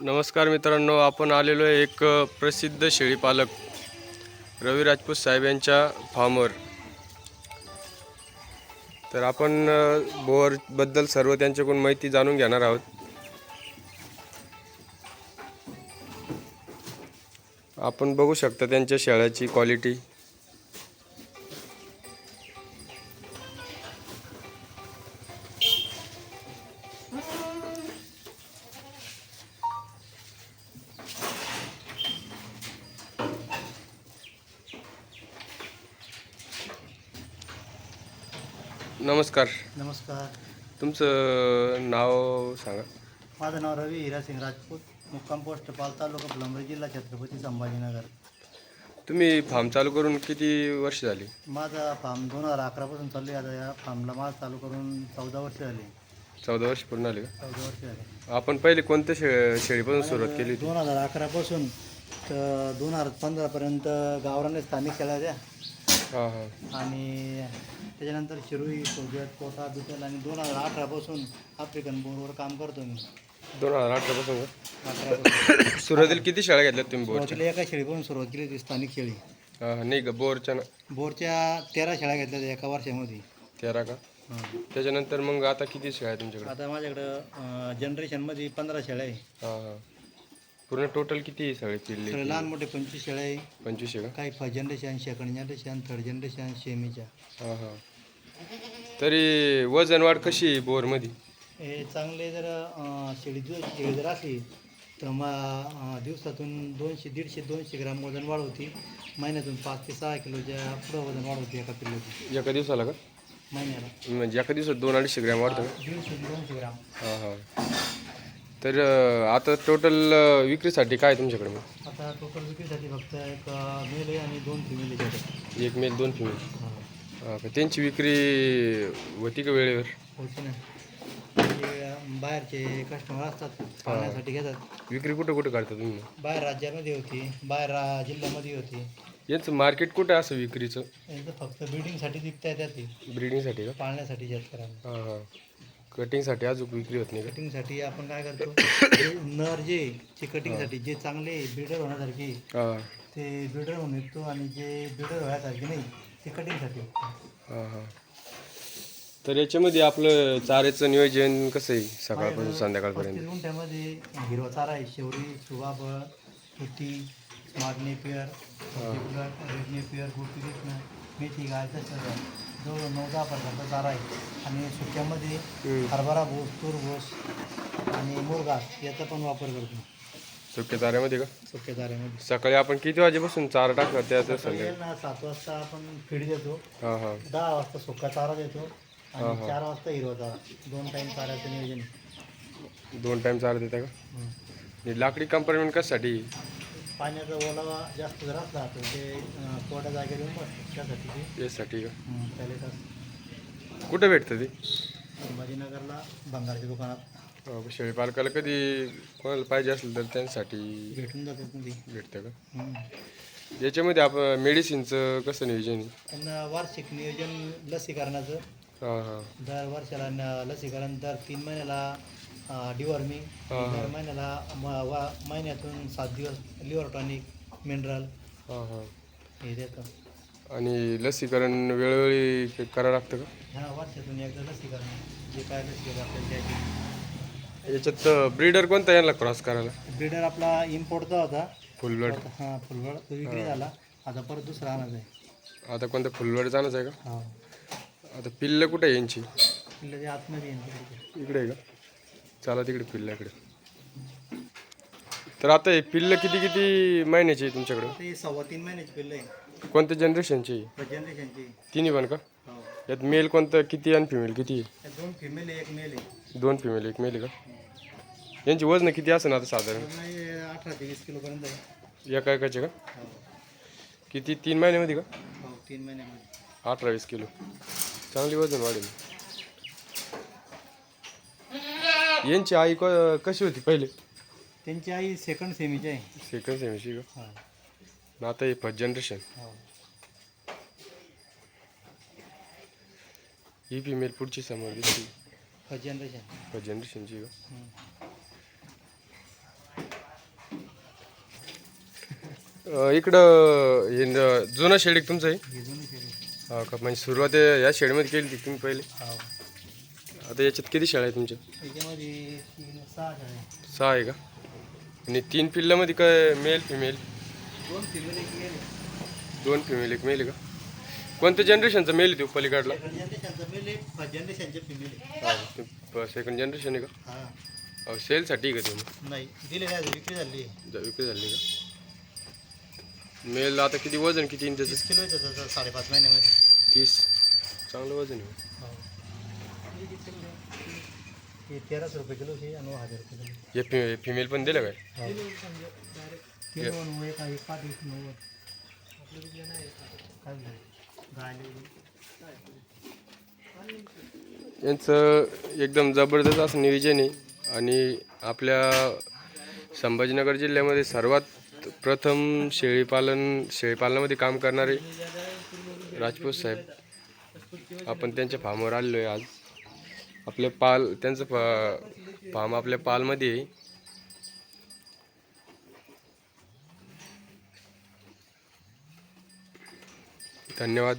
नमस्कार मित्रांनो आपण आलेलो आहे एक प्रसिद्ध शेळीपालक रवी राजपूत साहेब यांच्या फार्मवर. तर आपण बोअरबद्दल सर्व त्यांच्याकडून माहिती जाणून घेणार आहोत. आपण बघू शकता त्यांच्या शेळ्याची क्वालिटी नमस्कार. नमस्कार. तुमचं नाव सांगा. माझं नाव रवी हिरासिंग राजपूत. मुक्काम पोस्ट पाल तालुका फुलंब्री जिल्हा छत्रपती संभाजीनगर. तुम्ही फार्म चालू करून किती वर्ष झाली? माझा फार्म दोन हजार अकरापासून चालू आहे. आता या फार्मला माझ चालू करून चौदा वर्ष झाली. चौदा वर्ष पूर्ण आले का? चौदा वर्ष झाली. आपण पहिले कोणत्या शे शेळीपासून सुरुवात केली होती? दोन हजार अकरापासून तर दोन हजार पंधरापर्यंत गावराने स्थानिक हां हां आणि त्याच्यानंतर शिरुई सोजत कोटा बिटल आणि दोन हजार अठरापासून आफ्रिकन बोरवर काम करतो मी. दोन हजार अठरापासून? सुरुवातीला किती शेळ्या घेतल्यात तुम्ही सुरुवातीला एका शेळीपासून सुरुवात केली होती स्थानिक शेळी. हां नाही का बोरच्या ना बोरच्या तेरा शेळ्या घेतल्या होत्या एका वर्षामध्ये. तेरा का? त्याच्यानंतर मग आता किती शेळ्या आहे तुमच्याकडे? आता माझ्याकडं जनरेशनमध्ये पंधरा शेळ्या आहे. हां हां. पूर्ण टोटल किती सगळे पिल्ले सगळे लहान मोठे पंचवीस शेळ्या आहे. पंचवीस आहे काही first generation second generation third generation सेमीच्या का हां हां. तरी वजन वाढ कशी आहे बोरमध्ये? हे चांगले जर अं, शेळी जर शेळी जर असली तर मग दिवसातून दोनशे दीडशे दोनशे ग्राम वजन वाढ होती. महिन्यातून पाच ते सहा किलोच्या पुढं वजन वाढ होती एका पिल्लाची एका दिवसाला का? महिन्याला. म्हणजे एका दिवसात दोन अडीचशे ग्रॅम वाढतं का? दीडशे ते दोनशे ग्राम. हां हां. तर आता टोटल विक्रीसाठी काय आहे तुमच्याकडे मग? आता टोटल विक्रीसाठी फक्त एक मेल आहे आणि दोन फिमेल एक मेल दोन फिमेल त्यांची विक्री होती का वेळेवर? होती ना. म्हणजे बाहेरचे कस्टमर असतात पाहण्यासाठी घेतात. विक्री कुठं कुठं करता तुम्ही? बाहेर राज्यामध्ये होती बाहेर रा- जिल्ह्यामध्ये होती. यांचं मार्केट कुठं आहे असं विक्रीचं? यांचं फक्त ब्रिडिंगसाठी विकता येतात ती. ब्रिडिंगसाठी का? पाळण्यासाठी शेतकऱ्यांना. हां हां. कटिंगसाठी अजून विक्री होत नाही का? कटिंगसाठी आपण काय करतो जे नर जे कटिंगसाठी जे चांगले ब्रिडर होण्यासारखे हां. ते ब्रिडर म्हणून विकतो आणि जे ब्रिडर होण्यासारखे नाही ते कटिंगसाठी हां हां. तर याच्यामध्ये आपलं चाऱ्याचं नियोजन कसं आहे सकाळपासून संध्याकाळपर्यंत? गुंठ्यामध्ये हिरवा चारा आहे शेवरी सुगाबळ तुती स्मार्ट नेपियर रेड नेपियर गुटी कृष्ण मेथी गाय तसं जवळ नऊ दहा प्रकारचा चारा आहे. आणि सुक्यामध्ये. हरभरा भूस तूर भूस आणि मुरघास याचा पण वापर करतो. सुक्या चाऱ्यामध्ये का? सुक्या चाऱ्यामध्ये सकाळी आपण किती वाजेपासून चारा टाकणार त्याचं संध्याकाळी. सगळ्यांना सात वाजता आपण फीड देतो. हां हां. दहा वाजता सुका चारा देतो. आणि चार वाजता हिरवा चारा. दोन टाईम चाऱ्याचं नियोजन दोन टाईम चारा देता का? लाकडी कंपार्टमेंट कशासाठी? पाण्याचा ओलावा जास्त जर असला तर ते कोरड्या जागेवर येऊन बसतं त्यासाठी ते यासाठी का? हं, पॅलेट असतं कुठं भेटतं ते? संभाजीनगरला भंगारच्या दुकानात. अं, शेळीपालकाला कधी कोणाला पाहिजे असेल तर त्यांच्यासाठी भेटून जातात ना ती. भेटतं का? हं. याच्यामध्ये आपण मेडिसिनचं कसं नियोजन? आहे? त्यांना वार्षिक नियोजन लसीकरणाचं. हां हां. दर वर्षाला न- लसीकरण दर तीन महिन्याला डिवॉर्मिंग हा, हा. दर महिन्याला म- वा- महिन्यातून सात दिवस लिव्हर टॉनिक मिनरल हां हां. हे देतं. आणि लसीकरण वेळोवेळी क- करावं लागतं का? ह्या वर्षातून एकदा लसीकरण. जे काय लसीकरण आपल्याला द्यायचे. याच्यात ब्रीडर कोणता यांना क्रॉस करायला? ब्रिडर आपला इम्पोर्टचा होता. फुल ब्लड हां फुलवड. तो विक्री झाला. आता परत दुसरा आणायचा आहे. आता कोणत्या फुल ब्लड जाणंच आहे का? हो. आता पिल्लं कुठे आहे यांची? पिल्लं आतमध्ये येईन तिकडे. इकडे आहे का? चला तिकडे पिल्लं इकडे. तर आता हे पिल्लं किती किती महिन्याची आहे तुमच्याकडं? ते सव्वा तीन महिन्याची पिल्लं आहे. कोणत्या जनरेशनची तिन्ही पण का? हो. यात मेल कोणतं किती आणि फिमेल किती आहे? त्यात दोन फिमेल आहे एक मेल आहे. दोन फिमेल एक मेल आहे का? यांची वजन किती असेल आता साधारण? पूर्ण हे अठरा ते वीस किलोपर्यंत आहे. एका एकाचे का? हो. किती? तीन महिन्यामध्ये का? हो तीन महिन्यामध्ये. अठरा वीस किलो. चांगली वजन वाढेल. यांची आई क- कशी होती पहिले? त्यांची आई सेकंड सेमीची आहे. सेकंड सेमीची का? हो. आणि आता हे फर्स्ट जनरेशन हो. ही फिमेल पुढची समोर दिसते फर्स्ट जनरेशन फर्स्ट जनरेशनची का? हं. अ, इकडं हे न- जुना शेड एक तुमचं आहे? हे का? म्हणजे सुरुवात या- या शेडमध्ये केली होती तुम्ही पहिले? हो. आता याच्यात किती शेळ्या आहे तुमच्या? तीन सहा आहे का? आणि तीन पिल्लामध्ये काय मेल फिमेल दोन फिमेल एक मेल दोन फिमेल एक मेल आहे का? कोणत्या जनरेशनचा मेल आहे तो पलीकडला? सेकंड जनरेशनचा मेल आहे फर्स्ट जनरेशनचे फिमेल सेकंड जनरेशन आहे का? हां. सेलसाठी आहे का ते मग? नाही दिले नाही विक्री झाली आहे. जा- विक्री झाली का? मेल आता किती वजन किती इंचाचं? तीस किलो आहे त्याचं साडेपाच महिन्यामध्ये. तीस. चांगलं वजन आहे. हो. हे तेराशे रुपये किलो आहे आणि हजार रुपये किलो. हे फि फिमेल पण दिलं काय? किलो नऊ एक आहे पाच एक नव्वद काय नाही गायले यांचं एकदम जबरदस्त असं नियोजन आहे. आणि आपल्या संभाजीनगर जिल्ह्यामध्ये सर्वात प्रथम शेळीपालन शेळीपालनामध्ये काम करणारे राजपूत साहेब. आपण त्यांच्या फार्मवर आलेलो आहे आज. आपले पाल त्यांचं फा फार्म आपल्या पालमध्ये. आहे धन्यवाद.